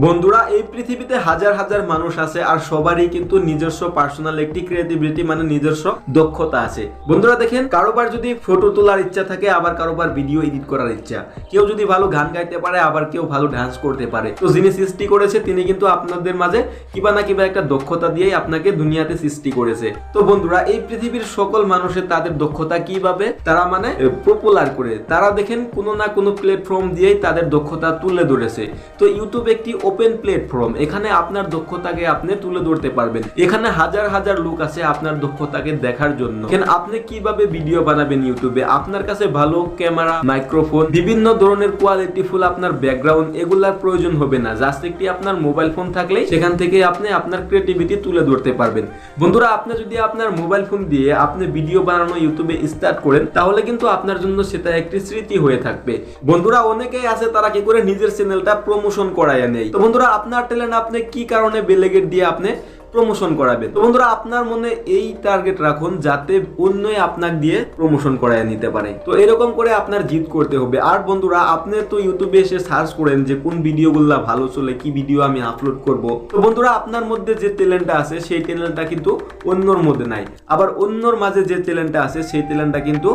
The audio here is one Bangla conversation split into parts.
বন্ধুরা, এই পৃথিবীতে হাজার হাজার মানুষ আছে আর সবারই কিন্তু নিজস্ব পার্সোনাল একটি ক্রিয়েটিভিটি মানে নিজস্ব দক্ষতা আছে। বন্ধুরা, দেখেন, কারোবার যদি ফটো তোলার ইচ্ছা থাকে, আবার কারোবার ভিডিও এডিট করার ইচ্ছা। কেউ যদি ভালো গান গাইতে পারে, আবার কেউ ভালো ডান্স করতে পারে। তো যিনি সৃষ্টি করেছে, তিনি কিন্তু আপনাদের মাঝে কিবা না কিবা একটা দক্ষতা দিয়েই আপনাকে দুনিয়াতে সৃষ্টি করেছে। তো বন্ধুরা, এই পৃথিবীর সকল মানুষের তাদের দক্ষতা কীভাবে? তারা মানে পপুলার করে। তারা দেখেন, কোনো না কোনো প্ল্যাটফর্ম দিয়েই তাদের দক্ষতা তুলে ধরেছে। তো ইউটিউব একটি ওপেন প্ল্যাটফর্ম এখানে আপনার দক্ষতাকে আপনি তুলে ধরতে পারবেন। এখানে হাজার হাজার লোক আছে আপনার দক্ষতাকে দেখার জন্য। আপনি কীভাবে ভিডিও বানাবেন ইউটিউবে আপনার কাছে ভালো ক্যামেরা মাইক্রোফোন বিভিন্ন ধরনের কোয়ালিটি ফুল আপনার ব্যাকগ্রাউন্ড এগুলার প্রয়োজন হবে না। জাস্ট একটি আপনার মোবাইল ফোন থাকলে সেখান থেকে আপনি আপনার ক্রিয়েটিভিটি তুলে ধরতে পারবেন। বন্ধুরা, আপনি যদি আপনার মোবাইল ফোন দিয়ে আপনি ভিডিও বানানো ইউটিউবে স্টার্ট করেন, তাহলে কিন্তু আপনার জন্য সেটা একটি স্মৃতি হয়ে থাকবে। বন্ধুরা, অনেকেই আছে তারা কি করে নিজের চ্যানেলটা প্রমোশন করায় নেই তো বন্ধুরা, আপনার ট্যালেন্ট আপনি কি কারণে বেলেগেট দিয়ে আপনি প্রমোশন করাবেন? তো বন্ধুরা, আপনার মনে এই টার্গেট রাখুন যাতে অন্যই আপনাকে দিয়ে প্রমোশন করায় নিতে পারে। তো এরকম করে আপনার জিত করতে হবে। আর বন্ধুরা, আপনি তো ইউটিউবে এসে সার্চ করেন যে কোন ভিডিওগুলো ভালো চলে, কি ভিডিও আমি আপলোড করব। তো বন্ধুরা, আপনার মধ্যে যে ট্যালেন্টটা আছে, সেই ট্যালেন্টটা কিন্তু অন্যর মধ্যে নাই। আবার অন্যর মাঝে যে ট্যালেন্টটা আছে, সেই ট্যালেন্টটা কিন্তু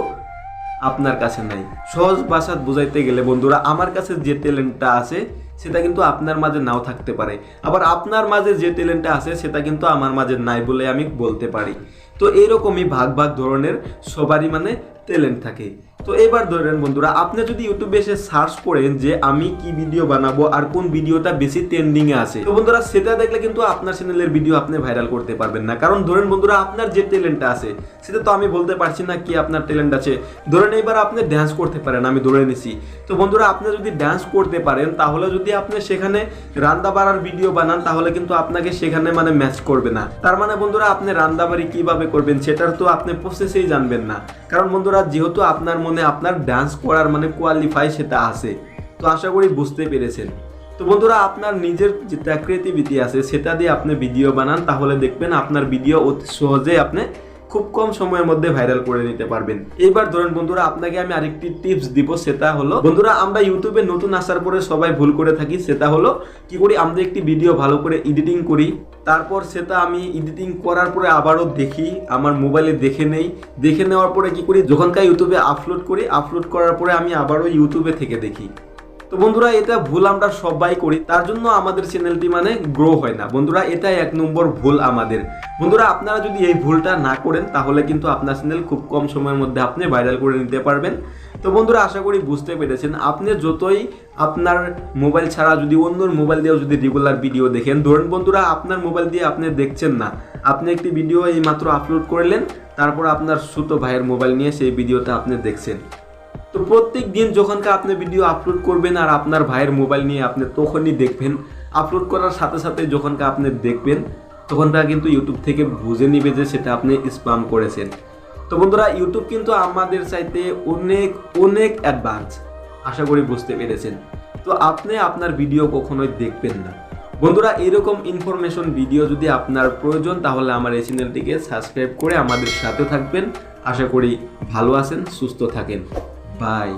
আপনার কাছে নাই। সহজ ভাষাত বুঝাইতে গেলে বন্ধুরা, আমার কাছে যে ট্যালেন্টটা আছে সেটা কিন্তু আপনার মাঝে নাও থাকতে পারে। আবার আপনার মাঝে যে ট্যালেন্টটা আছে, সেটা কিন্তু আমার মাঝে নাই বলে আমি বলতে পারি। তো এইরকমই ভাগ ভাগ ধরনের সবারই মানে ট্যালেন্ট থাকে। তো এবার ধরেন বন্ধুরা, আপনি যদি ইউটিউবে এসে সার্চ করেন যে আমি কি ভিডিও বানাবো আর কোন ভিডিওটা বেশি ট্রেন্ডিং এ আছে, তো বন্ধুরা সেটা দেখলে কিন্তু আপনার চ্যানেলের ভিডিও আপনি ভাইরাল করতে পারবেন না। কারণ ধরেন বন্ধুরা, আপনার যে ট্যালেন্টটা আছে সেটা তো আমি বলতে পারছি না কি আপনার ট্যালেন্ট আছে। ধরেন এবার আপনি ড্যান্স করতে পারেন, আমি ধরে নিছি। তো বন্ধুরা, আপনি যদি ড্যান্স করতে পারেন, তাহলে যদি আপনি সেখানে রান্না বাড়ার ভিডিও বানান, তাহলে কিন্তু আপনাকে সেখানে মানে ম্যাচ করবে না। তার মানে বন্ধুরা, আপনি রান্নাবাড়ি কীভাবে করবেন সেটার তো আপনি প্রসেসেই জানবেন না। কারণ বন্ধুরা, যেহেতু আপনার মনে আপনার ডান্স করার মানে কোয়ালিফাই সেটা আছে। তো আশা করি বুঝতে পেরেছেন। তো বন্ধুরা, আপনার নিজের যেটা ক্রিয়েটিভিটি আছে, সেটা দিয়ে আপনি ভিডিও বানান, তাহলে দেখবেন আপনার ভিডিও অতি সহজে আপনি খুব কম সময়ের মধ্যে ভাইরাল করে নিতে পারবেন। এবার ধরেন বন্ধুরা, আপনাকে আমি আরেকটি টিপস দিব, সেটা হলো, বন্ধুরা, আমরা ইউটিউবে নতুন আসার পরে সবাই ভুল করে থাকি, সেটা হলো, কি করি, আমরা একটি ভিডিও ভালো করে এডিটিং করি, তারপর সেটা আমি এডিটিং করার পরে আবারও দেখি, আমার মোবাইলে দেখে নেই, দেখে নেওয়ার পরে কি করি যখনকার ইউটিউবে আপলোড করি আপলোড করার পরে আমি আবারও ইউটিউবে থেকে দেখি। তো বন্ধুরা, এটা ভুল আমরা সবাই করি। তার জন্য আমাদের চ্যানেলটি মানে গ্রো হয় না। বন্ধুরা, এটাই এক নম্বর ভুল আমাদের। বন্ধুরা, আপনারা যদি এই ভুলটা না করেন, তাহলে কিন্তু আপনার চ্যানেল খুব কম সময়ের মধ্যে আপনি ভাইরাল করে নিতে পারবেন। তো বন্ধুরা, আশা করি বুঝতে পেরেছেন। আপনি যতই আপনার মোবাইল ছাড়া যদি অন্যর মোবাইল দিয়েও যদি রেগুলার ভিডিও দেখেন, ধরেন বন্ধুরা, আপনার মোবাইল দিয়ে আপনি দেখছেন না। আপনি একটি ভিডিও এই মাত্র আপলোড করলেন, তারপর আপনার ছোট ভাইয়ের মোবাইল নিয়ে সেই ভিডিওটা আপনি দেখছেন। তো প্রত্যেক দিন যখনকার আপনি ভিডিও আপলোড করবেন আর আপনার ভাইয়ের মোবাইল নিয়ে আপনি তখনই দেখবেন আপলোড করার সাথে সাথে যখনকার আপনি দেখবেন, তখনকার কিন্তু ইউটিউব থেকে বুঝে নিবে যে সেটা আপনি স্পাম করেছেন। তো বন্ধুরা ইউটিউব কিন্তু আমাদের চাইতে অনেক অনেক অ্যাডভান্স আশা করি বুঝতে পেরেছেন। তো আপনি আপনার ভিডিও কখনোই দেখবেন না। বন্ধুরা, এরকম ইনফরমেশন ভিডিও যদি আপনার প্রয়োজন, তাহলে আমার এই চ্যানেলটিকে সাবস্ক্রাইব করে আমাদের সাথে থাকবেন। আশা করি ভালো আছেন, সুস্থ থাকেন। বাই